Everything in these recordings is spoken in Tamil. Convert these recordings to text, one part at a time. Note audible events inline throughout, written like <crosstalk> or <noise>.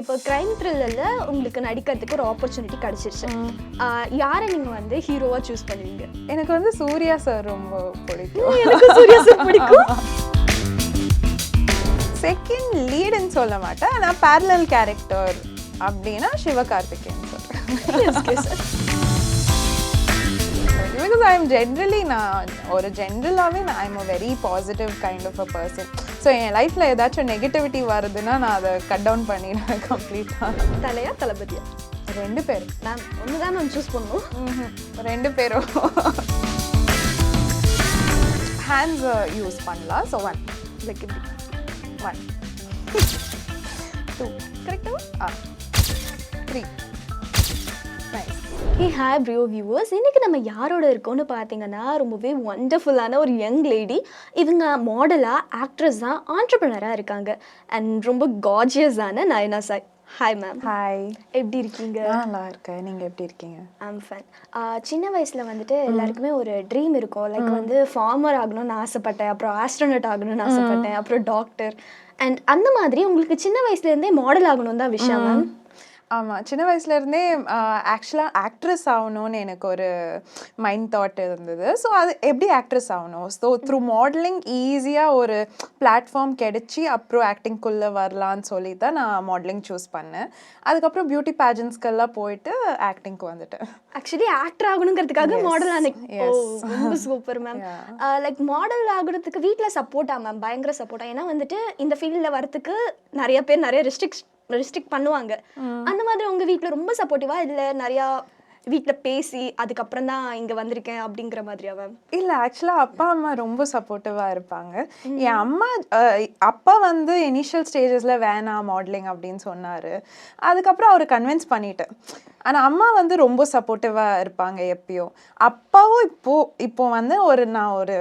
இப்போ கிரைம் த்ரில்லரில் உங்களுக்கு நடிக்கிறதுக்கு ஒரு ஆப்பர்ச்சுனிட்டி கிடைச்சிருச்சு. யாரை நீங்கள் வந்து ஹீரோவாக சூஸ் பண்ணுவீங்க? எனக்கு வந்து சூர்யா சார் ரொம்ப பிடிக்கும். எனக்கு சூர்யா சார் பிடிக்கும். செகண்ட் லீடுன்னு சொல்ல மாட்டேன். ஆனால் பேரலல் கேரக்டர் அப்படின்னா Sivakarthikeyan sir because I am generally நான் ஒரு ஜென்ரலாகவே நான் I'm a very positive kind of a person so என் லைஃப்பில் ஏதாச்சும் நெகட்டிவிட்டி வருதுன்னா நான் அதை கட் டவுன் பண்ணிடுவேன் கம்ப்ளீட்டாக தலையா தளபதியா? ரெண்டு பேரும். மேம் ஒன்று தான் மேம் சூஸ் பண்ணும் ம்ஹும். ரெண்டு பேரும். ஹேண்ட்ஸ் யூஸ் பண்ணலாம் ஸோ ஒன் லைக் இப்படி. ஒன் டூ கரெக்டாக ஆ? த்ரீ ஹே ஹாய் ப்ரியோ வியூவர்ஸ் இன்னைக்கு நம்ம யாரோட இருக்கோம்னு பார்த்தீங்கன்னா ரொம்பவே ஒண்டர்ஃபுல்லான ஒரு யங் லேடி இவங்க மாடலாக ஆக்ட்ரஸாக ஆண்டர்பிரினராக இருக்காங்க. அண்ட் ரொம்ப கார்ஜியஸான Nayana Sai hi ma'am hi எப்படி இருக்கீங்க? நல்லா இருக்கேன். நீங்கள் எப்படி இருக்கீங்க? ஐம் ஃபேன் சின்ன வயசில் வந்துட்டு எல்லாருக்குமே ஒரு ட்ரீம் இருக்கும். லைக் வந்து ஃபார்மர் ஆகணும்னு ஆசைப்பட்டேன். அப்புறம் ஆஸ்ட்ரோனட் ஆகணும்னு ஆசைப்பட்டேன். அப்புறம் டாக்டர் அண்ட் அந்த மாதிரி உங்களுக்கு சின்ன வயசுலேருந்தே மாடல் ஆகணும் தான் விஷயம் மேம் ஆமாம் சின்ன வயசுலேருந்தே ஆக்சுவலாக ஆக்ட்ரஸ் ஆகணும்னு எனக்கு ஒரு மைண்ட் தாட் இருந்தது. ஸோ அது எப்படி ஆக்ட்ரஸ் ஆகணும்? ஸோ த்ரூ மாடலிங் ஈஸியாக ஒரு பிளாட்ஃபார்ம் கிடைச்சி அப்புறம் ஆக்டிங்குள்ளே வரலான்னு சொல்லி தான் நான் மாடலிங் சூஸ் பண்ணேன். அதுக்கப்புறம் பியூட்டி பேஜன்ஸ்க்கெல்லாம் போயிட்டு ஆக்டிங்க்கு வந்துட்டேன். ஆக்சுவலி ஆக்டர் ஆகணுங்கிறதுக்காக மாடல். ரொம்ப சூப்பர் மேம் லைக் மாடல் ஆகுறதுக்கு வீட்டில் சப்போர்ட்டா மேம் பயங்கர சப்போர்ட்டா ஏன்னா வந்துட்டு இந்த ஃபீல்டில் வரத்துக்கு நிறைய பேர் நிறைய ரெஸ்ட்ரிக்ட் ரெஸ்ட்ரிக்ட் பண்ணுவாங்க. அந்த மாதிரி உங்க வீட்டில் ரொம்ப சப்போர்ட்டிவா இல்லை நிறையா வீட்டில் பேசி அதுக்கப்புறம் தான் இங்கே வந்திருக்கேன் அப்படிங்கிற மாதிரியா மேம் இல்லை ஆக்சுவலாக அப்பா அம்மா ரொம்ப சப்போர்ட்டிவாக இருப்பாங்க. என் அம்மா அப்பா வந்து இனிஷியல் ஸ்டேஜஸில் வேணாம் மாடலிங் அப்படின்னு சொன்னார். அதுக்கப்புறம் அவரை கன்வின்ஸ் பண்ணிட்டேன் ஆனால் அம்மா வந்து ரொம்ப சப்போர்ட்டிவாக இருப்பாங்க எப்பயும். அப்பாவும் இப்போ இப்போ வந்து ஒரு நான் ஒரு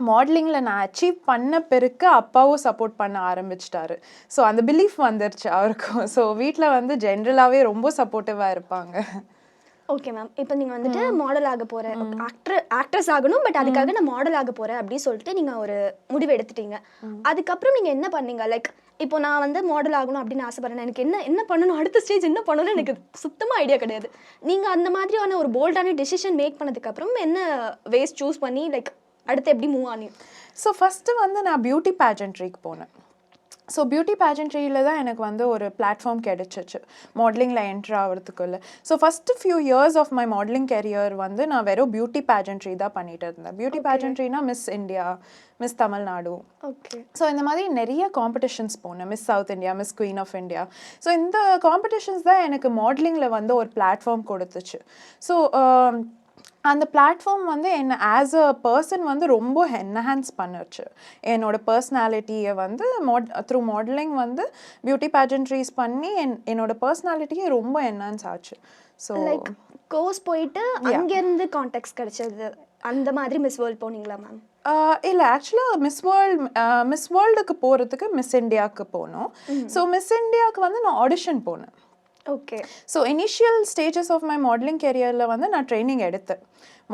மாடலிங்கில் நான் அச்சீவ் பண்ண பிறகு அப்பாவும் சப்போர்ட் பண்ண ஆரம்பிச்சிட்டாரு. ஸோ அந்த பிலீஃப் வந்துருச்சு அவருக்கும். ஸோ வீட்டில் வந்து ஜென்ரலாகவே ரொம்ப சப்போர்ட்டிவாக இருப்பாங்க. ஓகே மேம் இப்போ நீங்கள் வந்துட்டு மாடல் ஆக போகிறேன் ஆக்டர் ஆக்ட்ரஸ் ஆகணும் பட் அதுக்காக நான் மாடல் ஆக போகிறேன் அப்படின்னு சொல்லிட்டு நீங்கள் ஒரு முடிவு எடுத்துட்டீங்க. அதுக்கப்புறம் நீங்கள் என்ன பண்ணீங்க? லைக் இப்போ நான் வந்து மாடல் ஆகணும் அப்படின்னு ஆசைப்படுறேன். எனக்கு என்ன என்ன பண்ணணும்? அடுத்த ஸ்டேஜ் என்ன பண்ணணும்னு எனக்கு சுத்தமாக ஐடியா கிடையாது. நீங்கள் அந்த மாதிரியான ஒரு போல்டான டெசிஷன் மேக் பண்ணதுக்கப்புறம் என்ன வேஸ் சூஸ் பண்ணி லைக் அடுத்து எப்படி மூவ் ஆனி ஸோ ஃபஸ்ட்டு வந்து நான் பியூட்டி பேஜன்ட்ரிக்கு போனேன். ஸோ பியூட்டி பேஜன்ட்ரியில் தான் எனக்கு வந்து ஒரு பிளாட்ஃபார்ம் கிடைச்சிச்சு. மாடலிங்கில் entry ஆகிறதுக்குள்ள. So first few years of my modelling career வந்து நான் வெறும் பியூட்டி பேஜன்ட்ரி தான் பண்ணிட்டு இருந்தேன். Beauty பேஜன்ட்ரினா miss India miss Tamil Nadu okay so இந்த மாதிரி நிறைய காம்படிஷன்ஸ் போனேன். Miss south India miss queen of India so இந்த காம்படிஷன்ஸ் தான் எனக்கு மாடலிங்கில் வந்து ஒரு பிளாட்ஃபார்ம் கொடுத்துச்சு. ஸோ அந்த பிளாட்ஃபார்ம் வந்து என்னை ஆஸ் அ பர்சன் வந்து ரொம்ப என்ஹான்ஸ் பண்ணுச்சு. என்னோட பர்சனாலிட்டியை வந்து மாட் த்ரூ மாடலிங் வந்து பியூட்டி பேஜன்ட்ரிஸ் பண்ணி என் என்னோட பர்சனாலிட்டியே ரொம்ப என்ஹான்ஸ் ஆச்சு. ஸோ லைக் கோர்ஸ் போயிட்டு அங்கேருந்து கான்டாக்ட்ஸ் கிடைச்சது. அந்த மாதிரி மிஸ் வேர்ல்ட் போனீங்களா மேம் இல்லை ஆக்சுவலாக மிஸ் வேர்ல்ட் மிஸ் வேர்ல்டுக்கு போகிறதுக்கு மிஸ் இந்தியாவுக்கு போனோம். ஸோ மிஸ் இந்தியாவுக்கு வந்து நான் ஆடிஷன் போனேன். Okay so initial stages of my modelling கெரியரில் வந்து நான் ட்ரைனிங் எடுத்தேன்.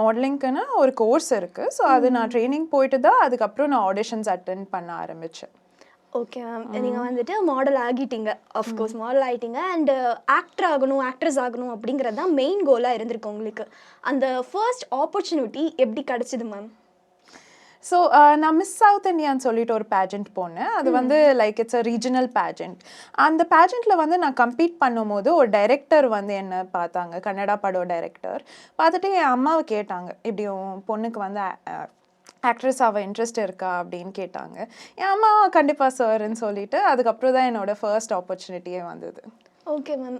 மாடலிங்க்குன்னு ஒரு கோர்ஸ் இருக்குது ஸோ அது நான் ட்ரைனிங் போயிட்டு தான் அதுக்கப்புறம் நான் ஆடிஷன்ஸ் அட்டென்ட் பண்ண ஆரம்பித்தேன் ஓகே மேம் நீங்கள் வந்துட்டு மாடல் ஆகிட்டீங்க. அஃப்கோர்ஸ் மாடல் ஆகிட்டீங்க அண்டு ஆக்டர் ஆகணும் ஆக்ட்ரஸ் ஆகணும் அப்படிங்கிறது தான் மெயின் கோலாக இருந்திருக்கு உங்களுக்கு. அந்த ஃபர்ஸ்ட் ஆப்பர்ச்சுனிட்டி எப்படி கிடச்சிது மேம் ஸோ நான் மிஸ் சவுத் இந்தியான்னு சொல்லிட்டு ஒரு பேஜெண்ட் போனேன். அது வந்து like it's a regional pageant அந்த பேஜெண்ட்டில் வந்து நான் கம்பீட் பண்ணும்போது ஒரு டைரக்டர் வந்து என்ன பார்த்தாங்க. கன்னடா படம் டைரக்டர் பார்த்துட்டு என் அம்மாவை கேட்டாங்க. இப்படி பொண்ணுக்கு வந்து ஆக்ட்ரஸ் ஆக இன்ட்ரெஸ்ட் இருக்கா? அப்படின்னு கேட்டாங்க. என் அம்மா கண்டிப்பாக சார்ன்னு சொல்லிட்டு அதுக்கப்புறம் தான் என்னோட ஃபர்ஸ்ட் ஆப்பர்ச்சுனிட்டியே வந்தது. ஓகே மேம்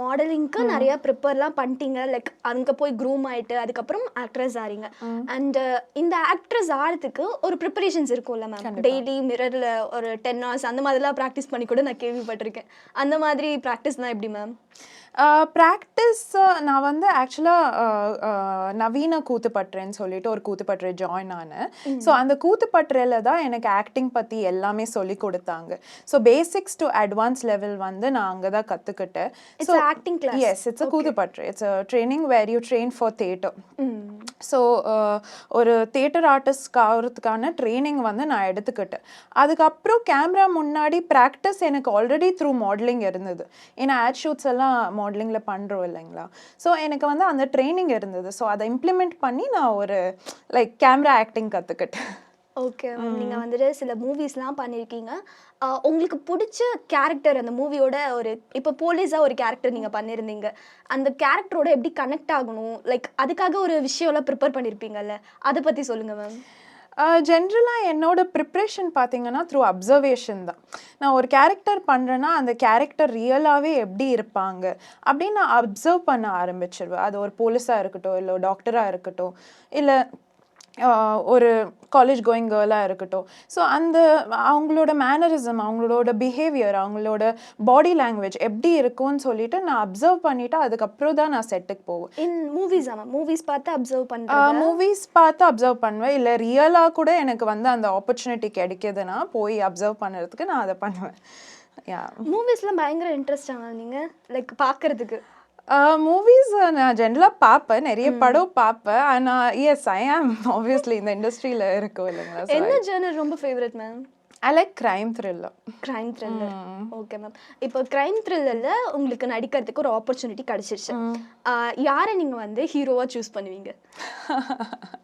மாடலிங்க்கு நிறைய ப்ரிப்பேர்லாம் பண்ணிட்டீங்க. லைக் அங்கே போய் க்ரூம் ஆயிட்டு அதுக்கப்புறம் ஆக்ட்ரஸ் ஆறீங்க. அண்ட் இந்த ஆக்ட்ரஸ் ஆகிறதுக்கு ஒரு ப்ரிப்பரேஷன்ஸ் இருக்கும்ல மேம் டெய்லி மிரரில் ஒரு டென் ஹவர்ஸ் அந்த மாதிரிலாம் ப்ராக்டிஸ் பண்ணி கூட நான் கேள்விப்பட்டிருக்கேன். அந்த மாதிரி ப்ராக்டிஸ்னால் எப்படி மேம் ப்ராக்டிஸ் நான் வந்து ஆக்சுவலாக நவீன கூத்துப்பட்டுறேன்னு சொல்லிட்டு ஒரு கூத்துப்பட்டுறை ஜாயின் ஆனேன். ஸோ அந்த கூத்துப்பட்டுறையில் தான் எனக்கு ஆக்டிங் பற்றி எல்லாமே சொல்லி கொடுத்தாங்க. So basics to advance level வந்து நான் அங்கே தான் கற்றுக்கிட்டேன் a acting class. Yes it's a கூதுப்பற்று it's a training where you train for theatre so ஒரு தேட்டர் ஆர்டிஸ்ட் ஆகிறதுக்கான ட்ரைனிங் வந்து நான் எடுத்துக்கிட்டேன். அதுக்கப்புறம் கேமரா முன்னாடி ப்ராக்டிஸ் எனக்கு ஆல்ரெடி த்ரூ மாடலிங் இருந்தது. ஏன்னா ஆட் ஷூட்ஸ் எல்லாம் மாடலிங்கில் பண்ணுறோம் இல்லைங்களா? ஸோ எனக்கு வந்து அந்த ட்ரைனிங் இருந்தது. ஸோ அதை இம்ப்ளிமெண்ட் பண்ணி நான் ஒரு லைக் கேமரா ஆக்டிங் கற்றுக்கிட்டேன் ஓகே மேம். நீங்கள் வந்துட்டு சில மூவிஸ்லாம் பண்ணியிருக்கீங்க உங்களுக்கு பிடிச்ச கேரக்டர் அந்த மூவியோட ஒரு இப்போ போலீஸாக ஒரு கேரக்டர் நீங்கள் பண்ணியிருந்தீங்க அந்த கேரக்டரோட எப்படி கனெக்ட் ஆகணும்? லைக் அதுக்காக ஒரு விஷயம்லாம் ப்ரிப்பேர் பண்ணியிருப்பீங்கல்ல அதை பற்றி சொல்லுங்கள் மேம். ஜென்ரலாக என்னோட ப்ரிப்ரேஷன் பார்த்தீங்கன்னா த்ரூ அப்சர்வேஷன் தான். நான் ஒரு கேரக்டர் பண்ணுறேன்னா அந்த கேரக்டர் ரியலாகவே எப்படி இருப்பாங்க? அப்படின்னு நான் அப்சர்வ் பண்ண ஆரம்பிச்சிருவேன். அது ஒரு போலீஸாக இருக்கட்டும் இல்லை டாக்டராக இருக்கட்டும் இல்லை ஒரு காலேஜ் கோயிங் கேர்ளாக இருக்கட்டும். ஸோ அந்த அவங்களோட மேனரிசம் அவங்களோட பிஹேவியர் அவங்களோட பாடி லாங்குவேஜ் எப்படி இருக்கும்னு சொல்லிட்டு நான் அப்சர்வ் பண்ணிவிட்டு அதுக்கப்புறம் தான் நான் செட்டுக்கு போவேன். இன் மூவிஸ் ஆமாம் மூவிஸ் பார்த்து அப்சர்வ் பண்ணுறேன் மூவிஸ் பார்த்து அப்சர்வ் பண்ணுவேன். இல்லை ரியலாக கூட எனக்கு வந்து அந்த ஆப்பர்ச்சுனிட்டி கிடைக்குதுன்னா போய் அப்சர்வ் பண்ணுறதுக்கு நான் அதை பண்ணுவேன். மூவிஸ்லாம் பயங்கர இன்ட்ரெஸ்ட் மேம் நீங்கள் லைக் பார்க்கறதுக்கு. மூவிஸ் நான் ஜென்ரலாக பார்ப்பேன். நிறைய படம் பார்ப்பேன். ஆனால் எஸ் ஐ ஆம் ஆப்வியஸ்லி இந்த இண்டஸ்ட்ரியில் இருக்கும் இல்லைங்களா? என்ன ஜேர்னல் ரொம்ப favourite ma'am I like crime thriller crime thriller okay ma'am இப்போ கிரைம் த்ரில்லரில் உங்களுக்கு நடிக்கிறதுக்கு ஒரு ஆப்பர்ச்சுனிட்டி கிடச்சிருச்சு. யாரை நீங்கள் வந்து ஹீரோவாக சூஸ் பண்ணுவீங்க? <laughs>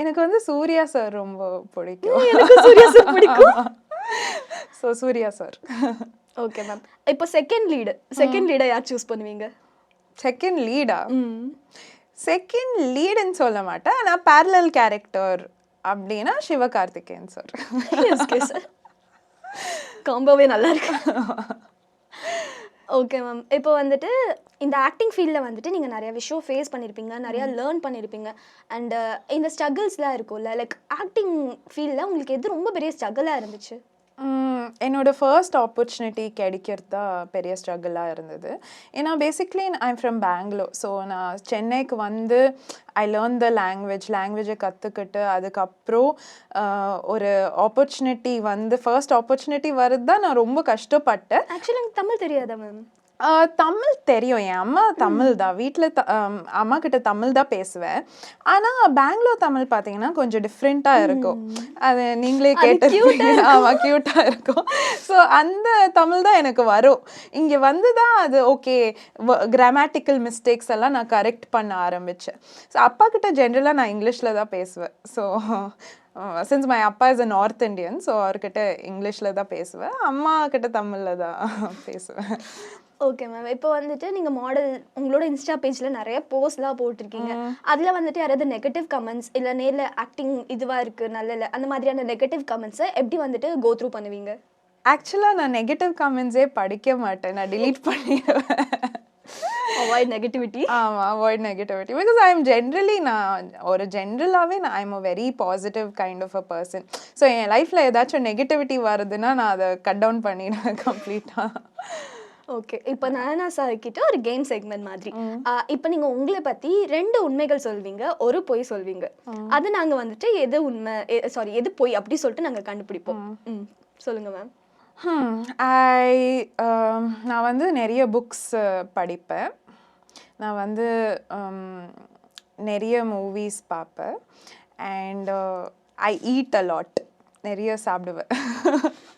எனக்கு வந்து சூர்யா சார் ரொம்ப பிடிக்கும். சூர்யா சார் பிடிக்கும். <laughs> So Suriya sir okay ma'am இப்போ செகண்ட் லீடு செகண்ட் லீடை யார் சூஸ் பண்ணுவீங்க? செகண்ட் லீடா செகண்ட் லீடுன்னு சொல்ல மாட்டேன். ஆனால் பேரலல் கேரக்டர் அப்படின்னா சிவகார்த்திகேயன் சார் காம்போவே நல்லா இருக்கு. ஓகே மேம் இப்போ வந்துட்டு இந்த ஆக்டிங் ஃபீல்டில் வந்துட்டு நீங்கள் நிறைய விஷயம் ஃபேஸ் பண்ணியிருப்பீங்க நிறையா லேர்ன் பண்ணியிருப்பீங்க அண்டு இந்த ஸ்ட்ரகிள்ஸ்லாம் இருக்கும்ல லைக் ஆக்டிங் ஃபீல்டில் உங்களுக்கு எது ரொம்ப பெரிய ஸ்ட்ரகிளாக இருந்துச்சு? என்னோட ஃபர்ஸ்ட் ஆப்பர்ச்சுனிட்டி கிடைக்கிறது தான் பெரிய ஸ்ட்ரகிளாக இருந்தது. ஏன்னா basically I'm from Bangalore so நான் சென்னைக்கு வந்து ஐ லேர்ன் த லாங்குவேஜ் லாங்குவேஜை கற்றுக்கிட்டு அதுக்கப்புறம் ஒரு ஆப்பர்ச்சுனிட்டி வந்து ஃபர்ஸ்ட் ஆப்பர்ச்சுனிட்டி வருது தான் நான் ரொம்ப கஷ்டப்பட்டேன். ஆக்சுவலி எனக்கு தமிழ் தெரியாதா மேம் தமிழ் தெரியும். என் அம்மா தமிழ் தான். வீட்டில் த அம்மா கிட்ட தமிழ் தான் பேசுவேன். ஆனால் பெங்களூர் தமிழ் பார்த்தீங்கன்னா கொஞ்சம் டிஃப்ரெண்ட்டாக இருக்கும். அது நீங்களே கேட்டிருப்பீங்க ஆமாம் க்யூட்டாக இருக்கும். ஸோ அந்த தமிழ் தான் எனக்கு வரும். இங்கே வந்து தான் அது ஓகே கிராமட்டிக்கல் மிஸ்டேக்ஸ் எல்லாம் நான் கரெக்ட் பண்ண ஆரம்பித்தேன் ஸோ அப்பா கிட்ட ஜென்ரலாக நான் இங்கிலீஷில் தான் பேசுவேன். ஸோ சின்ஸ் மை அப்பா is a north Indian so அவர்கிட்ட இங்கிலீஷில் தான் பேசுவேன். அம்மா கிட்ட தமிழில் தான் பேசுவேன். ஓகே மேம் இப்போ வந்துட்டு நீங்கள் மாடல் உங்களோட இன்ஸ்டா பேஜில் நிறைய போஸ்ட்லாம் போட்டிருக்கீங்க. அதில் வந்துட்டு யாராவது நெகட்டிவ் கமெண்ட்ஸ் இல்லை நேரில் ஆக்டிங் இதுவாக இருக்குது நல்ல இல்லை அந்த மாதிரியான நெகட்டிவ் கமெண்ட்ஸை எப்படி வந்துட்டு கோ த்ரூ பண்ணுவீங்க? ஆக்சுவலாக நான் நெகட்டிவ் கமெண்ட்ஸே படிக்க மாட்டேன். நான் delete பண்ணிடுவேன். அவாய்ட் நெகட்டிவிட்டி ஆமாம் avoid negativity because I am generally நான் ஒரு ஜென்ரலாகவே நான் I'm a very positive kind of a person so என் லைஃப்பில் ஏதாச்சும் நெகட்டிவிட்டி வருதுன்னா நான் அதை கட் டவுன் பண்ணிடுவேன் <laughs> கம்ப்ளீட்டாக ஓகே இப்போ நானா சார் கிட்ட ஒரு கேம் செக்மெண்ட் மாதிரி. இப்போ நீங்கள் உங்களை பற்றி ரெண்டு உண்மைகள் சொல்வீங்க ஒரு பொய் சொல்வீங்க. அது நாங்கள் வந்துட்டு எது உண்மை சாரி எது பொய் அப்படி சொல்லிட்டு நாங்கள் கண்டுபிடிப்போம். ம். சொல்லுங்க மேம் ஐ நான் வந்து நிறைய புக்ஸ் படிப்பேன். நான் வந்து um, நிறைய மூவிஸ் பார்ப்பேன். And I eat a lot நிறைய சாப்பிடுவேன். <laughs>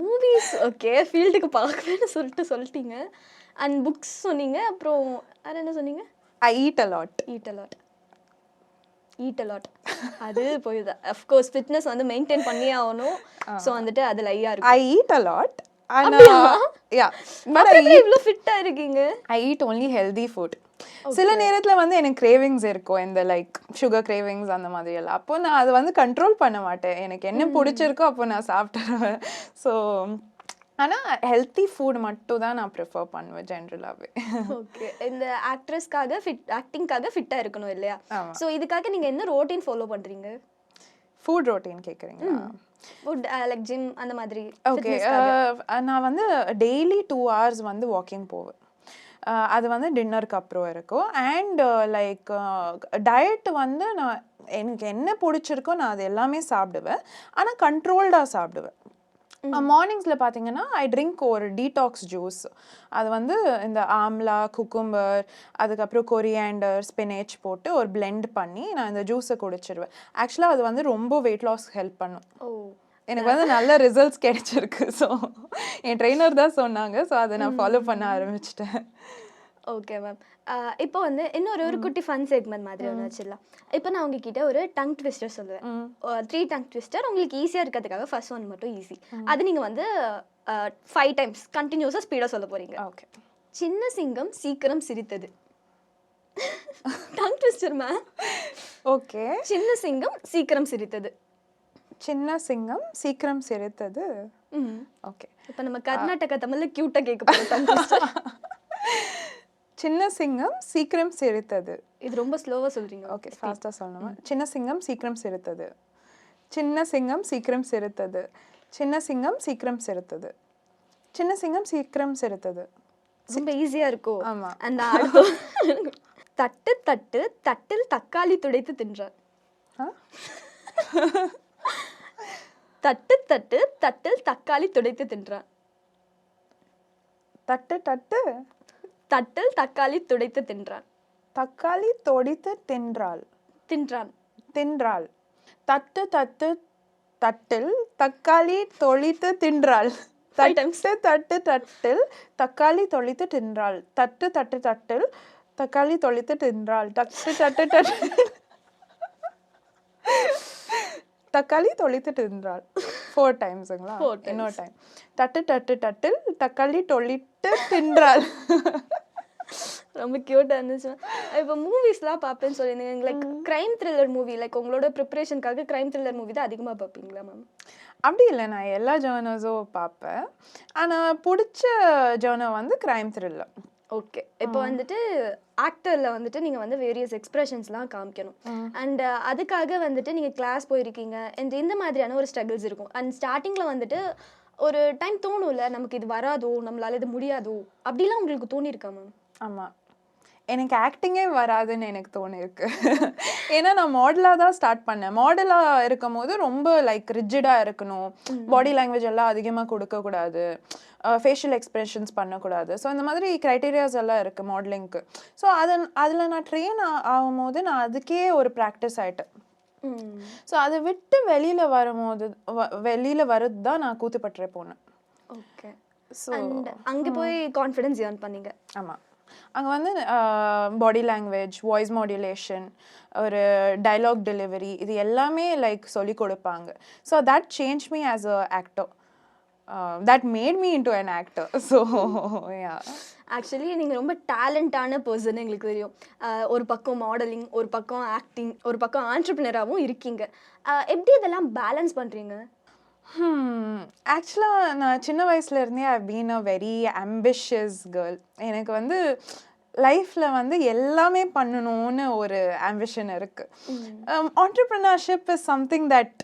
மூவிஸ் ஓகே ஃபீல்டுக்கு பார்க்கவேன்னு சொல்லிட்டு சொல்லிட்டீங்க. அண்ட் புக்ஸ் சொன்னீங்க அப்புறம் வேறு என்ன சொன்னீங்க? I eat a lot eat a lot eat a lot அது போயுது அஃப்கோர்ஸ் ஃபிட்னஸ் வந்து மெயின்டைன் பண்ணியே ஆகணும். ஸோ வந்துட்டு அது லையா இருக்கும். ஐ ஈட் அ லாட் ஆனால் யா பட் இவ்வளோ ஃபிட்டாக இருக்கீங்க? I eat only healthy food சில நேரத்தில் வந்து எனக்கு கிரேவிங்ஸ் இருக்கும். இந்த லைக் சுகர் கிரேவிங்ஸ் அந்த மாதிரி எல்லாம் அப்போ நான் அதை வந்து கண்ட்ரோல் பண்ண மாட்டேன். எனக்கு என்ன பிடிச்சிருக்கோ அப்போ நான் சாப்பிட்டுருவேன். ஸோ ஆனால் ஹெல்த்தி ஃபுட் மட்டும் தான் நான் ப்ரிஃபர் பண்ணுவேன் ஜென்ரலாகவே ஓகே இந்த ஆக்ட்ரஸ்க்காக ஃபிட் ஆக்டிங்காக ஃபிட்டாக இருக்கணும் இல்லையா. ஸோ இதுக்காக நீங்கள் என்ன ரோட்டீன் ஃபாலோ பண்ணுறீங்க ஃபுட் ரொட்டீன் கேட்குறீங்களா ஃபுட் லைக் ஜிம் அந்த மாதிரி ஓகே நான் வந்து டெய்லி டூ ஹவர்ஸ் வந்து வாக்கிங் போவேன். அது வந்து டின்னருக்கு அப்புறம் இருக்கும். அண்ட் லைக் டயட் வந்து நான் எனக்கு என்ன பிடிச்சிருக்கோ நான் அது எல்லாமே சாப்பிடுவேன். ஆனால் கண்ட்ரோல்டாக சாப்பிடுவேன். மார்னிங்ஸில் பார்த்தீங்கன்னா ஐ ட்ரிங்க் ஒரு டீடாக்ஸ் ஜூஸ் அது வந்து இந்த ஆம்லா குக்கும்பர் அதுக்கப்புறம் கொரியாண்டர் ஸ்பினேச் போட்டு ஒரு blend பண்ணி நான் இந்த ஜூஸை குடிச்சிருவேன். ஆக்சுவலாக அது வந்து ரொம்ப வெயிட் லாஸ் ஹெல்ப் பண்ணும். எனக்கு வந்து நல்ல ரிசல்ட்ஸ் கிடைச்சிருக்கு. ஸோ என் ட்ரெயினர் தான் சொன்னாங்க. ஸோ அதை நான் ஃபாலோ பண்ண ஆரம்பிச்சிட்டேன். ஓகே மேம் இப்போ வந்து இன்னொரு ஒரு குட்டி ஃபன் செக்மெண்ட் மாதிரி ஒன்று வச்சிடலாம். இப்போ நான் உங்ககிட்ட ஒரு டங் ட்விஸ்டர் சொல்லுவேன். த்ரீ டங் ட்விஸ்டர் உங்களுக்கு ஈஸியாக இருக்கிறதுக்காக ஃபர்ஸ்ட் ஒன் மட்டும் ஈஸி அது நீங்கள் வந்து ஃபைவ் டைம்ஸ் கண்டினியூஸாக ஸ்பீடாக சொல்ல போகிறீங்க ஓகே சின்ன சிங்கம் சீக்கிரம் சிரித்தது. டங் ட்விஸ்டர் மேம் ஓகே சின்ன சிங்கம் சீக்கிரம் சிரித்தது. சின்ன சிங்கம் சீக்கிரம் சிரித்தது ம். ஓகே இப்போ நம்ம கர்நாடகா தமிழ்ல கியூட்டாக கேட்க ட்விஸ்டர் சின்ன சிங்கம் சீக்கிரம் சிரித்தது இது ரொம்ப ஸ்லோவாக சொல்கிறீங்க ஓகே ஃபாஸ்ட்டாக சொல்லணுமா? சின்ன சிங்கம் சீக்கிரம் சிரித்தது சின்ன சிங்கம் சீக்கிரம் சிரித்தது சின்ன சிங்கம் சீக்கிரம் சிரித்தது சின்ன சிங்கம் சீக்கிரம் சிரித்தது ரொம்ப ஈஸியாக இருக்கும் ஆமா. அந்த தட்டு தட்டு தட்டில் தக்காளி துடைத்து தின்றார். ஆ? <laughs> தட்டு தட்டு தட்டில் தக்காளி துடைத்து தின்றான். தட்டு தட்டு? தட்டில் தக்காளி துடைத்து தின்றான். தக்காளி தொடித்து தின்றாள். தின்றான். தின்றாள். தட்டு தட்டு தட்டில் தக்காளி தொளித்து தின்றாள். தட்டு தட்டு தட்டில் தக்காளி தொளித்து தின்றாள். தட்டு தட்டு தட்டில் தக்காளி தொளித்து தின்றாள். தட்டு தட்டு தட்டு தக்காளி தொளித்து தின்றாள் ஃபோர் டைம்ஸுங்களா. இன்னொரு டைம் தட்டு தட்டு தட்டில் தக்காளி தொளித்து தின்றாள். ரொம்ப க்யூட்டாக இருந்துச்சு. இப்போ மூவிஸ்லாம் பார்ப்பேன்னு சொல்லியிருந்தீங்க like crime thriller movie like உங்களோட ப்ரிப்பரேஷனுக்காக க்ரைம் த்ரில்லர் மூவி தான் அதிகமாக பார்ப்பீங்களா மேம் அப்படி இல்லை. நான் எல்லா ஜேர்னல்ஸும் பார்ப்பேன். ஆனால் பிடிச்ச ஜேர்னல் வந்து க்ரைம் த்ரில்லர் ஓகே இப்போ வந்துட்டு ஆக்டரில் வந்துட்டு நீங்கள் வந்து வேரியஸ் எக்ஸ்பிரஷன்ஸ்லாம் காமிக்கணும். அண்ட் அதுக்காக வந்துட்டு நீங்கள் கிளாஸ் போயிருக்கீங்க. And இந்த மாதிரியான ஒரு ஸ்ட்ரகிள்ஸ் இருக்கும். அண்ட் ஸ்டார்டிங்கில் வந்துட்டு ஒரு டைம் தோணும்ல நமக்கு இது வராதோ நம்மளால இது முடியாதோ? அப்படிலாம் உங்களுக்கு தோணியிருக்கா மேம் ஆமாம் எனக்கு ஆக்டிங்கே வராதுன்னு எனக்கு தோணிருக்கு. ஏன்னா நான் மாடலாக தான் ஸ்டார்ட் பண்ணேன். மாடலாக இருக்கும் போது ரொம்ப லைக் ரிஜிடாக இருக்கணும். பாடி லாங்குவேஜ் எல்லாம் அதிகமாக கொடுக்கக்கூடாது ஃபேஷியல் எக்ஸ்பிரஷன்ஸ் பண்ணக்கூடாது. ஸோ இந்த மாதிரி க்ரைட்டீரியாஸ் எல்லாம் இருக்குது மாடலிங்க்கு ஸோ அதன் அதில் நான் ட்ரெயின் ஆகும்போது நான் அதுக்கே ஒரு ப்ராக்டிஸ் ஆயிட்டேன். ஸோ அதை விட்டு வெளியில் வரும்போது வெளியில் வரது தான் நான் கூத்துப்பட்டுற போனேன். ஓகே. ஸோ அங்கே போய் கான்ஃபிடன்ஸ் ஏர்ன் பண்ணீங்க. ஆமாம் அங்கே வந்து பாடி லாங்குவேஜ் வாய்ஸ் மாடுலேஷன் ஒரு டைலாக் டெலிவரி இது எல்லாமே லைக் சொல்லி கொடுப்பாங்க. So that change me as a actor that made me into an actor so yeah actually நீங்கள் ரொம்ப டேலண்டான பர்சன் எங்களுக்கு தெரியும். ஒரு பக்கம் மாடலிங் ஒரு பக்கம் ஆக்டிங் ஒரு பக்கம் ஆண்டர்பிரினராகவும் இருக்கீங்க. எப்படி இதெல்லாம் பேலன்ஸ் பண்ணுறீங்க ஆக்சுவலாக நான் சின்ன வயசுல இருந்தே I been a very ambitious girl எனக்கு வந்து லைஃப்பில் வந்து எல்லாமே பண்ணணும்னு ஒரு ஆம்பிஷன் இருக்குது entrepreneurship is something that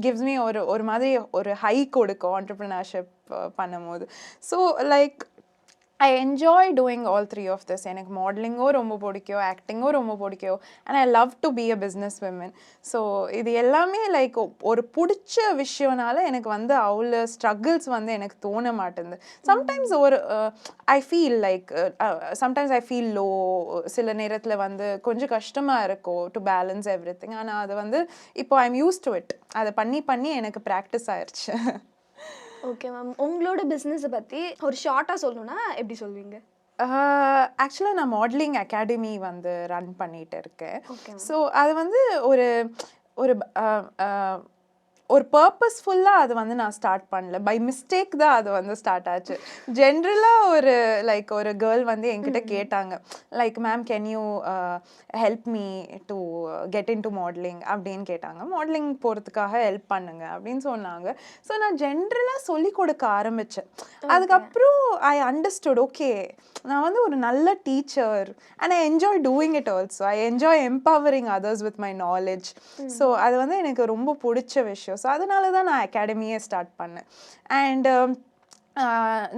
gives me ஒரு ஒரு மாதிரி ஒரு ஹை கொடுக்கும் ஆண்டர்பிரினர்ஷிப் பண்ணும்போது. So like I enjoy doing all three of this எனக்கு மாடலிங்கும் ரொம்ப பிடிக்கும் ஆக்டிங்கும் ரொம்ப பிடிக்கும் and I love to be a business women so இது எல்லாமே லைக் ஒரு பிடிச்ச விஷயம்னால எனக்கு வந்து அவ்வளோ ஸ்ட்ரகிள்ஸ் வந்து எனக்கு தோண மாட்டேங்குது சம்டைம்ஸ் ஒரு I feel like sometimes I feel low சில நேரத்தில் வந்து கொஞ்சம் கஷ்டமாக இருக்கும் டு பேலன்ஸ் எவ்ரி திங் ஆனால் அது வந்து இப்போ I am use to it அதை பண்ணி பண்ணி எனக்கு ப்ராக்டிஸ் ஆயிடுச்சு <laughs> ஓகே மேம் உங்களோட பிஸ்னஸை பற்றி ஒரு ஷார்ட்டாக சொல்லணும்னா எப்படி சொல்வீங்க? ஆக்சுவலாக நான் மாடலிங் அகாடமி வந்து ரன் பண்ணிட்டு இருக்கேன். ஸோ அது வந்து ஒரு ஒரு ஒரு பர்பஸ்ஃபுல்லாக அது வந்து நான் ஸ்டார்ட் பண்ணல. பை மிஸ்டேக் தான் அது வந்து ஸ்டார்ட் ஆச்சு. ஜென்ரலாக ஒரு லைக் ஒரு கேர்ள் வந்து என்கிட்ட கேட்டாங்க. Like ma'am can you help me to get into modelling அப்படின்னு கேட்டாங்க. மாடலிங் போகிறதுக்காக ஹெல்ப் பண்ணுங்க அப்படின்னு சொன்னாங்க. ஸோ நான் ஜென்ரலாக சொல்லி கொடுக்க ஆரம்பித்தேன் அதுக்கப்புறம் ஐ அண்டர்ஸ்டுட் ஓகே நான் வந்து ஒரு நல்ல teacher and I enjoy doing it also I enjoy empowering others with my knowledge so அது வந்து எனக்கு ரொம்ப பிடிச்ச விஷயம். ஸோ அதனால தான் நான் அகாடமியே ஸ்டார்ட் பண்ணேன். அண்டு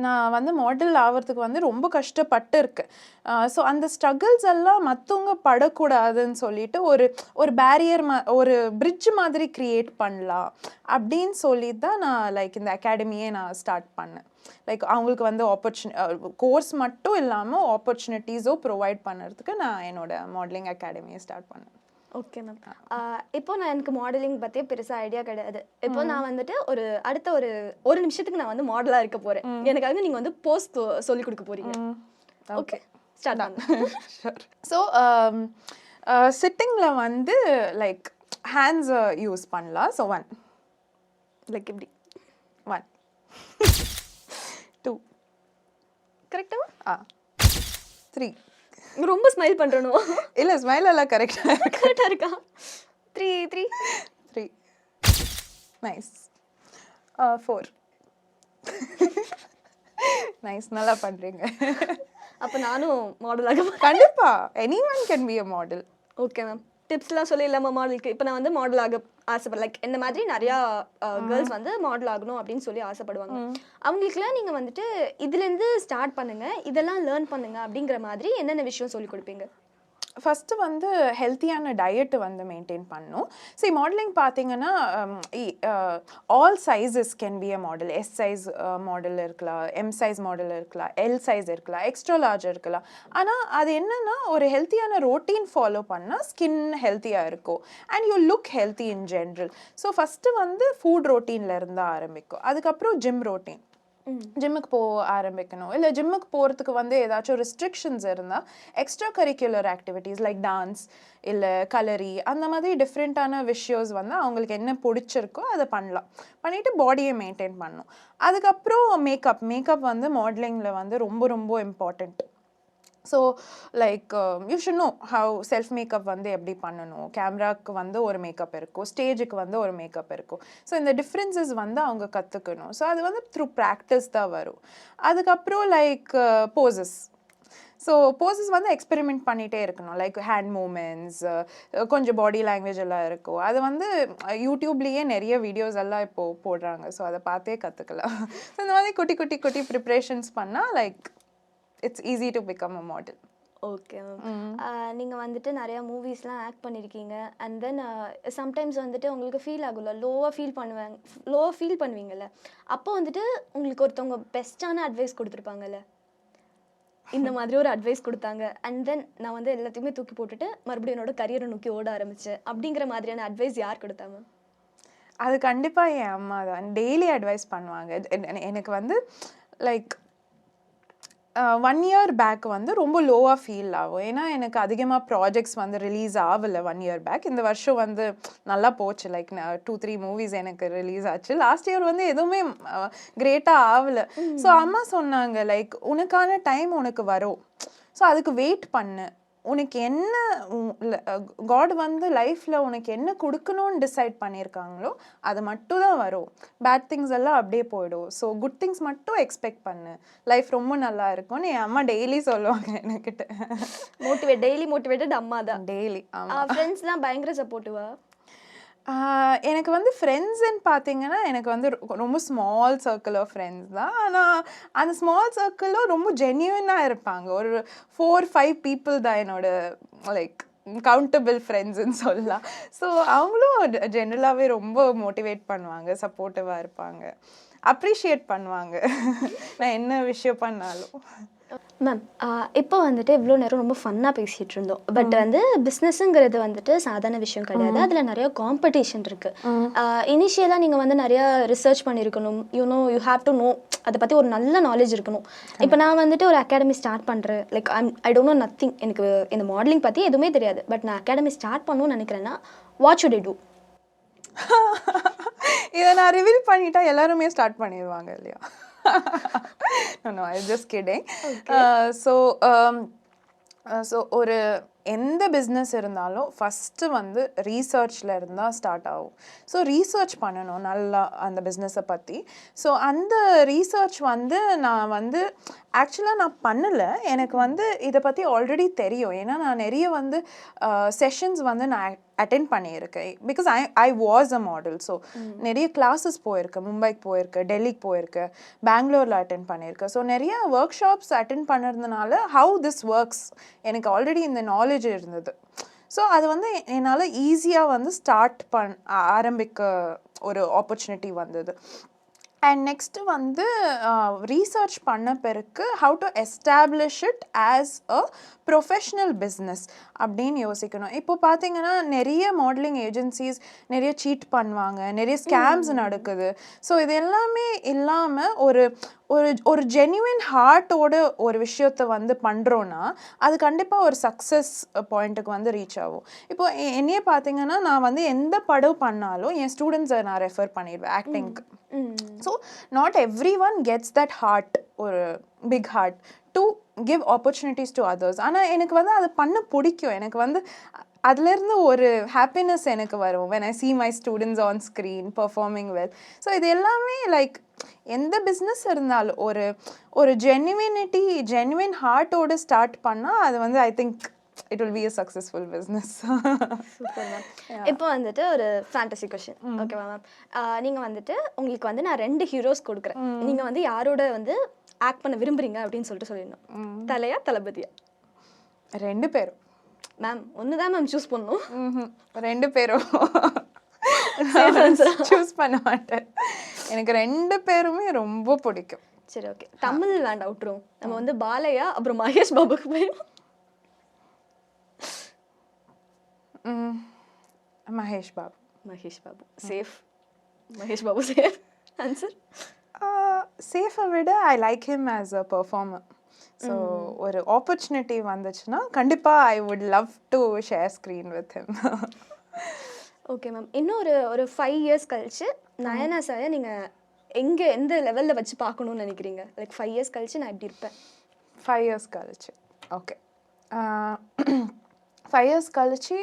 நான் வந்து மாடல் ஆகிறதுக்கு வந்து ரொம்ப கஷ்டப்பட்டு இருக்கேன். ஸோ அந்த ஸ்ட்ரகிள்ஸ் எல்லாம் மற்றவங்க படக்கூடாதுன்னு சொல்லிட்டு ஒரு ஒரு பேரியர் மா ஒரு பிரிட்ஜ் மாதிரி க்ரியேட் பண்ணலாம் அப்படின்னு சொல்லி தான் நான் லைக் இந்த அகாடமியே நான் ஸ்டார்ட் பண்ணேன். லைக் அவங்களுக்கு வந்து ஆப்பர்ச்சுனி கோர்ஸ் மட்டும் இல்லாமல் ஆப்பர்ச்சுனிட்டிஸும் ப்ரொவைட் பண்ணுறதுக்கு நான் என்னோட மாடலிங் அகாடமியை ஸ்டார்ட் பண்ணேன். ஓகே மேம் இப்போ நான் எனக்கு மாடலிங் பற்றி பெருசாக ஐடியா கிடையாது. இப்போ நான் வந்துட்டு ஒரு அடுத்த ஒரு ஒரு நிமிஷத்துக்கு நான் வந்து மாடலாக இருக்க போகிறேன் எனக்காக நீங்கள் வந்து போஸ்ட் சொல்லி கொடுக்க போறீங்க. ஓகே ஸ்டார்ட் ஷூர் ஸோ சிட்டிங்கில் வந்து லைக் ஹேண்ட்ஸை யூஸ் பண்ணலாம். ஸோ ஒன் லைக் இப்படி. ஒன் டூ கரெக்டாக ஆ? த்ரீ ரொம்ப ஸ்மைல் பண்ணுறனோ இல்லை ஸ்மைல் எல்லாம் கரெக்டாக கரெக்டாக இருக்கா? Three three three nice four nice நல்லா பண்ணுறீங்க அப்போ நானும் மாடலாக கண்டிப்பா. Any one can be a model okay ma'am டிப்ஸ்லாம் சொல்லிடலாமா மாடலுக்கு? இப்போ நான் வந்து மாடல் ஆக ஆசைப்பட லைக் என்ன மாதிரி நிறையா கேர்ள்ஸ் வந்து மாடல் ஆகணும் அப்படின்னு சொல்லி ஆசைப்படுவாங்க. அவங்களுக்குலாம் நீங்கள் வந்துட்டு இதுலேருந்து ஸ்டார்ட் பண்ணுங்க இதெல்லாம் லேர்ன் பண்ணுங்க அப்படிங்கிற மாதிரி என்னென்ன விஷயம் சொல்லி கொடுப்பீங்க? ஃபஸ்ட்டு வந்து ஹெல்த்தியான டயட்டு வந்து மெயின்டைன் பண்ணும். ஸோ மாடலிங் பார்த்தீங்கன்னா all sizes can be a model S size model இருக்கலாம் எம் சைஸ் மாடல் இருக்கலாம் எல் சைஸ் இருக்கலாம் எக்ஸ்ட்ரா லார்ஜ் இருக்கலாம். ஆனால் அது என்னன்னா ஒரு ஹெல்த்தியான ரொட்டீன் ஃபாலோ பண்ணால் ஸ்கின் ஹெல்த்தியாக இருக்கும். And you look healthy in general so first வந்து ஃபுட் ரொட்டீனில் இருந்து ஆரம்பிக்கும். அதுக்கப்புறம் ஜிம் ரொட்டீன் ஜிம்முக்கு போக ஆரம்பிக்கணும். இல்லை ஜிம்முக்கு போகிறதுக்கு வந்து ஏதாச்சும் ரெஸ்ட்ரிக்ஷன்ஸ் இருந்தால் extra curricular activities like dance இல்லை கலரி அந்த மாதிரி டிஃப்ரெண்ட்டான விஷயஸ் வந்து அவங்களுக்கு என்ன பிடிச்சிருக்கோ அதை பண்ணலாம். பண்ணிவிட்டு பாடியை மெயின்டைன் பண்ணணும். அதுக்கப்புறம் மேக்கப் மேக்கப் வந்து மாடலிங்கில் வந்து ரொம்ப ரொம்ப important so like you should know how self makeup வந்து எப்படி பண்ணணும். கேமராக்கு வந்து ஒரு மேக்கப் இருக்கும். ஸ்டேஜுக்கு வந்து ஒரு மேக்கப் இருக்கும். ஸோ இந்த டிஃப்ரென்சஸ் வந்து அவங்க கற்றுக்கணும் ஸோ அது வந்து த்ரூ ப்ராக்டிஸ் தான் வரும். அதுக்கப்புறம் லைக் போசஸ் ஸோ போசஸ் வந்து எக்ஸ்பெரிமெண்ட் பண்ணிகிட்டே இருக்கணும். லைக் ஹேண்ட் மூமெண்ட்ஸ் கொஞ்சம் பாடி லாங்குவேஜ் எல்லாம் இருக்கும். அது வந்து uh, யூடியூப்லேயே நிறைய வீடியோஸ் எல்லாம் இப்போது போடுறாங்க. ஸோ அதை பார்த்தே கற்றுக்கலாம் ஸோ இந்த மாதிரி குட்டி குட்டி குட்டி ப்ரிப்ரேஷன்ஸ் பண்ணால் like it's easy to become a model okay ma'am நீங்கள் வந்துட்டு நிறையா மூவிஸ்லாம் ஆக்ட் பண்ணியிருக்கீங்க அண்ட் தென் சம்டைம்ஸ் வந்துட்டு உங்களுக்கு ஃபீல் ஆகும்ல. லோவாக ஃபீல் பண்ணுவாங்க லோவாக ஃபீல் பண்ணுவீங்கல்ல. அப்போ வந்துட்டு உங்களுக்கு ஒருத்தவங்க பெஸ்ட்டான அட்வைஸ் கொடுத்துருப்பாங்கல்ல. இந்த மாதிரி ஒரு அட்வைஸ் கொடுத்தாங்க. அண்ட் தென் நான் வந்து எல்லாத்தையுமே தூக்கி போட்டுட்டு மறுபடியும் என்னோட கரியரை நோக்கி ஓட ஆரம்பிச்சேன். அப்படிங்கிற மாதிரியான அட்வைஸ் யார் கொடுத்தாங்க அது கண்டிப்பாக என் அம்மா தான். டெய்லி அட்வைஸ் பண்ணுவாங்க. எனக்கு வந்து லைக் ஒன் இயர் பேக் வந்து ரொம்ப லோவாக ஃபீல் ஆகும். ஏன்னா எனக்கு அதிகமாக ப்ராஜெக்ட்ஸ் வந்து ரிலீஸ் ஆகலை ஒன் இயர் பேக் இந்த வருஷம் வந்து நல்லா போச்சு. லைக் டூ த்ரீ மூவிஸ் எனக்கு ரிலீஸ் ஆச்சு. லாஸ்ட் இயர் வந்து எதுவுமே கிரேட்டாக ஆகலை. ஸோ அம்மா சொன்னாங்க லைக் உனக்கான டைம் உனக்கு வரும். ஸோ அதுக்கு வெயிட் பண்ணு உனக்கு என்ன காட் வந்து லைஃப்பில் உனக்கு என்ன கொடுக்கணும்னு டிசைட் பண்ணியிருக்காங்களோ அது மட்டும் தான் வரும். பேட் திங்ஸ் எல்லாம் அப்படியே போயிடும். ஸோ குட் திங்ஸ் மட்டும் எக்ஸ்பெக்ட் பண்ணு. லைஃப் ரொம்ப நல்லா இருக்கும்னு என் அம்மா டெய்லி சொல்லுவாங்க என்கிட்ட மோட்டிவேட் டெய்லி மோட்டிவேட்டட் அம்மா தான் டெய்லி ஃப்ரெண்ட்ஸ்லாம் பயங்கர சப்போர்ட்டிவா எனக்கு வந்து ஃப்ரெண்ட்ஸுன்னு பார்த்தீங்கன்னா எனக்கு வந்து ரொம்ப ஸ்மால் சர்க்கிள் ஆஃப் ஃப்ரெண்ட்ஸ் தான். ஆனால் அந்த ஸ்மால் சர்க்கிளும் ரொம்ப ஜென்யூனாக இருப்பாங்க. ஒரு ஃபோர் ஃபைவ் பீப்புள் தான் என்னோட லைக் கவுண்டபிள் ஃப்ரெண்ட்ஸுன்னு சொல்லலாம். ஸோ அவங்களும் ஜென்ரலாகவே ரொம்ப மோட்டிவேட் பண்ணுவாங்க சப்போர்ட்டிவாக இருப்பாங்க. அப்ரிஷியேட் பண்ணுவாங்க. <laughs> நான் என்ன விஷயம் பண்ணாலும். மேம் இப்போ வந்துட்டு இவ்வளோ நேரம் ரொம்ப ஃபன்னாக பேசிகிட்டு இருந்தோம் பட் வந்து பிஸ்னஸ்ங்கிறது வந்துட்டு சாதாரண விஷயம் கிடையாது. அதில் நிறைய காம்படிஷன் இருக்குது இனிஷியலாக நீங்கள் வந்து நிறையா ரிசர்ச் பண்ணியிருக்கணும் you know you have to know அதை பற்றி ஒரு நல்ல நாலேஜ் இருக்கணும். இப்போ நான் வந்துட்டு ஒரு அகாடமி ஸ்டார்ட் பண்ணுறேன் like I'm I don't know nothing எனக்கு இந்த மாடலிங் பற்றி எதுவுமே தெரியாது. பட் நான் அகாடமி ஸ்டார்ட் பண்ணணும்னு நினைக்கிறேன்னா வாட் should I do? <laughs> இதை நான் ரிவீல் பண்ணிட்டா எல்லாருமே ஸ்டார்ட் பண்ணிடுவாங்க இல்லையா? No I just kidding so so um, ஒரு எந்த பிஸ்னஸ் இருந்தாலும் ஃபஸ்ட்டு வந்து ரீசர்ச்சில் இருந்தால் ஸ்டார்ட் ஆகும். ஸோ ரீசர்ச் பண்ணணும் நல்லா அந்த பிஸ்னஸை பற்றி ஸோ அந்த ரீசர்ச் வந்து நான் வந்து ஆக்சுவலாக நான் பண்ணலை. எனக்கு வந்து இதை பற்றி ஆல்ரெடி தெரியும். ஏன்னா நான் நிறைய வந்து செஷன்ஸ் வந்து நான் அட்டென்ட் பண்ணியிருக்கேன். Because I I was a model so நிறைய கிளாஸஸ் போயிருக்கேன் மும்பைக்கு போயிருக்கேன் டெல்லிக்கு போயிருக்கேன் பெங்களூரில் அட்டென்ட் பண்ணியிருக்கேன். ஸோ நிறைய ஒர்க் ஷாப்ஸ் அட்டென்ட் பண்ணதுனால ஹவு திஸ் ஒர்க்ஸ் எனக்கு ஆல்ரெடி இந்த நாலேஜ் இருந்தது. ஸோ அது வந்து என்னால் ஈஸியாக வந்து ஸ்டார்ட் பண் ஆரம்பிக்க ஒரு ஆப்பர்ச்சுனிட்டி வந்தது. அண்ட் நெக்ஸ்ட்டு வந்து ரீசர்ச் பண்ண பிறகு how to establish it as a professional business அப்படின்னு யோசிக்கணும். இப்போ பார்த்தீங்கன்னா நிறைய மாடலிங் ஏஜென்சிஸ் நிறைய சீட் பண்ணுவாங்க நிறைய ஸ்கேம்ஸ் நடக்குது. ஸோ இது எல்லாமே இல்லாமல் ஒரு ஒரு ஒரு ஜென்யூன் ஹார்ட்டோட ஒரு விஷயத்த வந்து பண்ணுறோன்னா அது கண்டிப்பாக ஒரு சக்ஸஸ் பாயிண்ட்டுக்கு வந்து ரீச் ஆகும். இப்போ என்னையே பார்த்தீங்கன்னா நான் வந்து எந்த படம் பண்ணாலும் என் ஸ்டூடெண்ட்ஸை நான் ரெஃபர் பண்ணிடுவேன் ஆக்டிங்க்கு so not everyone gets that heart ஒரு big heart to give opportunities to others ஆனால் எனக்கு வந்து அது பண்ண பிடிக்கும். எனக்கு வந்து அதுலேருந்து ஒரு ஹாப்பினஸ் எனக்கு வரும் when I see my students on screen performing well so இது எல்லாமே லைக் எந்த பிஸ்னஸ் இருந்தாலும் ஒரு ஒரு ஜென்யூனிட்டி ஜென்யூன் ஹார்ட்டோடு ஸ்டார்ட் பண்ணால் அது வந்து I think it will be a successful business super ma'am இப்போ வந்துட்டு ஒரு ஃபேண்டசி கொஷின் ஓகேவா மேம் நீங்க வந்துட்டு உங்களுக்கு வந்து நான் ரெண்டு ஹீரோஸ் கொடுக்குறேன். நீங்க வந்து யாரோட வந்து ஆக்ட் பண்ண விரும்புறீங்க அப்படின்னு சொல்லிட்டு சொல்லிடணும். தலையா தளபதியா? ரெண்டு பேரும். மேம் ஒன்று தான் மேம் சூஸ் பண்ணணும். ம்ஹும். ரெண்டு பேரும். சூஸ் <laughs> பண்ண மாட்டேன். எனக்கு ரெண்டு பேருமே ரொம்ப பிடிக்கும். சரி ஓகே தமிழ் வேண்டாம் விட்டுரும் நம்ம வந்து பாலையா அப்புறம் மகேஷ் பாபுக்கு போயிடும் Mahesh Babu Mahesh Babu safe Mahesh Babu safe answer சேஃபை விட I like him as a performer so ஒரு ஆப்பர்ச்சுனிட்டி வந்துச்சுன்னா கண்டிப்பாக I would love to share screen with him okay ma'am இன்னும் ஒரு ஒரு ஃபைவ் இயர்ஸ் கழிச்சு நயனா சாரை நீங்கள் எங்கே எந்த லெவலில் வச்சு பார்க்கணும்னு நினைக்கிறீங்க? லைக் ஃபைவ் இயர்ஸ் கழிச்சு நான் இப்படி இருப்பேன். ஃபைவ் இயர்ஸ் கழிச்சு. ஓகே <clears throat> ஃபைவ் இயர்ஸ் கழித்து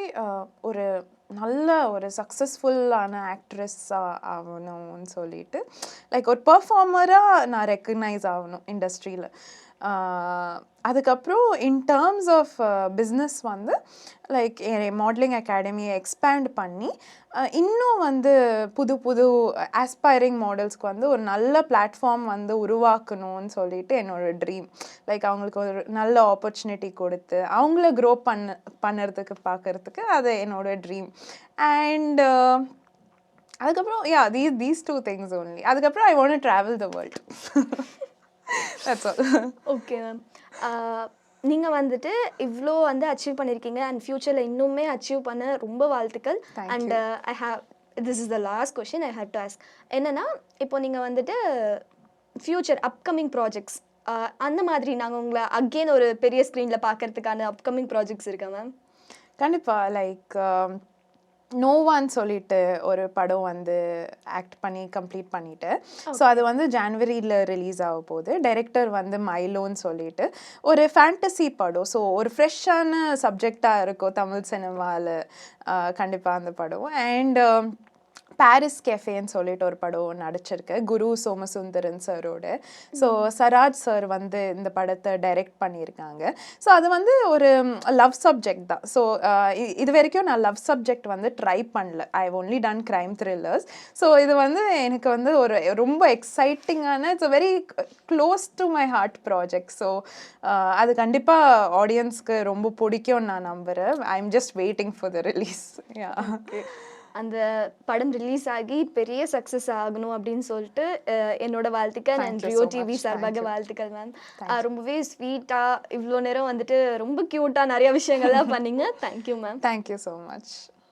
ஒரு நல்ல ஒரு சக்ஸஸ்ஃபுல்லான ஆக்ட்ரஸ்ஸாக ஆகணும்னு சொல்லிட்டு லைக் ஒரு பர்ஃபார்மராக நான் ரெக்கக்னைஸ் ஆகணும் இண்டஸ்ட்ரியில் அதுக்கப்புறம் இன் டேர்ம்ஸ் ஆஃப் பிஸ்னஸ் வந்து லைக் மாடலிங் அகாடமியை எக்ஸ்பேண்ட் பண்ணி இன்னும் வந்து புது புது ஆஸ்பைரிங் மாடல்ஸ்க்கு வந்து ஒரு நல்ல பிளாட்ஃபார்ம் வந்து உருவாக்கணும்னு சொல்லிட்டு என்னோடய ட்ரீம் லைக் அவங்களுக்கு ஒரு நல்ல ஆப்பர்ச்சுனிட்டி கொடுத்து அவங்கள க்ரோ பண்ண பண்ணுறதுக்கு பார்க்கறதுக்கு அது என்னோடய ட்ரீம் அண்ட் அதுக்கப்புறம் yeah these these two things only அதுக்கப்புறம் I want travel the world okay ma'am நீங்கள் வந்துட்டு இவ்வளோ வந்து அச்சீவ் பண்ணியிருக்கீங்க அண்ட் ஃப்யூச்சரில் இன்னுமே அச்சீவ் பண்ண ரொம்ப வாழ்த்துக்கள். And I have this is the last question I have to ask என்னன்னா இப்போ நீங்கள் வந்துட்டு ஃப்யூச்சர் அப்கமிங் ப்ராஜெக்ட்ஸ் அந்த மாதிரி நாங்கள் உங்களை அகெயின் ஒரு பெரிய ஸ்க்ரீனில் பார்க்கறதுக்கான அப்கமிங் ப்ராஜெக்ட்ஸ் இருக்கா மேம் கண்டிப்பாக லைக் நோ ஒன் சொல்லிட்டு ஒரு படம் வந்து ஆக்ட் பண்ணி கம்ப்ளீட் பண்ணிட்டு. ஸோ அது வந்து ஜான்வரியில் ரிலீஸ் ஆக போகுது. டைரக்டர் வந்து மைலோன்னு சொல்லிட்டு. ஒரு ஃபேண்டசி படம். ஸோ ஒரு ஃப்ரெஷ்ஷான சப்ஜெக்டாக இருக்கும் தமிழ் சினிமாவில் கண்டிப்பாக அந்த படம். அண்ட் பாரிஸ் கேஃபேன்னு சொல்லிட்டு ஒரு படம் நடிச்சிருக்கு. குரு சோமசுந்தரன் சரோட. ஸோ சராஜ் சார் வந்து இந்த படத்தை டைரக்ட் பண்ணியிருக்காங்க. ஸோ அது வந்து ஒரு லவ் சப்ஜெக்ட் தான். ஸோ இது வரைக்கும் நான் லவ் சப்ஜெக்ட் வந்து ட்ரை பண்ணல. I only done crime thrillers so இது வந்து எனக்கு வந்து ஒரு ரொம்ப எக்ஸைட்டிங்கான it's very close to my heart project so அது கண்டிப்பாக ஆடியன்ஸ்க்கு ரொம்ப பிடிக்கும்னு நான் நம்புகிறேன் I am just waiting for the release yeah அந்த படம் ரிலீஸ் ஆகி பெரிய சக்ஸஸ் ஆகணும் அப்படின்னு சொல்லிட்டு என்னோட வாழ்த்துக்கள் அண்ட் ரியோ டிவி. சார்பாக. வாழ்த்துக்கள் மேம் ரொம்பவே ஸ்வீட்டாக இவ்வளோ நேரம் வந்துட்டு ரொம்ப க்யூட்டாக நிறைய விஷயங்கள்லாம் <laughs> பண்ணீங்க thank you ma'am you so much.